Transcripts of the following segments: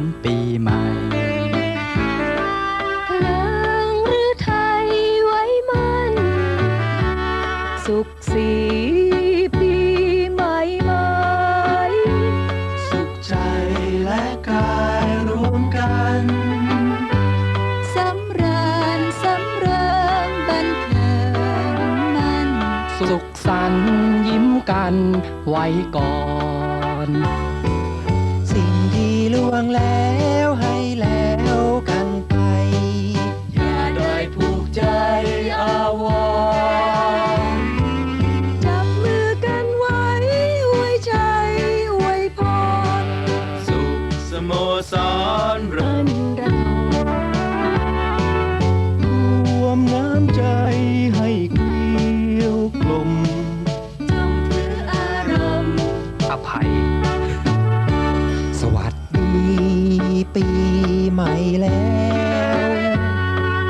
ญปีใหม่เพลิงหรือไทยไว้มัน สุขสีปีใหม่ไหมสุขใจและกายรวมกันสำราญสำเริงบันเทิงมัน สุขสันต์ยิ้มกันไว้ก่อน แล้วให้แล้วกันไป อย่าได้ผูกใจอาวรณ์จับมือกันไว้อวยใจอวยพร สุขสโมสรเราอันเรารวมน้ำใจให้เกลียวกลม จงถืออารมณ์ อภัย ปีใหม่แล้ว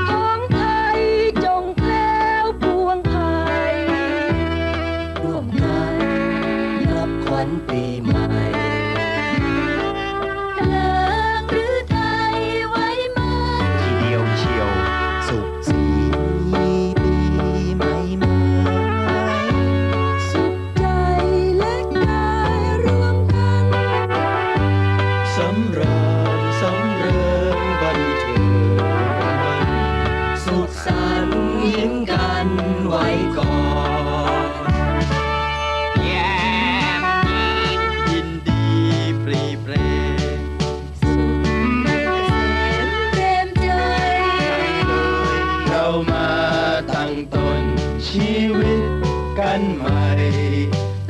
ของไทยจงแคล้วพวงไทยร่วมกันรับขวัญปีใหม่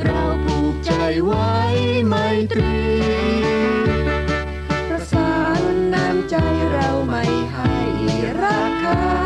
เราผูกใจไว้ไมตรี ประสานน้ำใจเราไม่ให้ราคา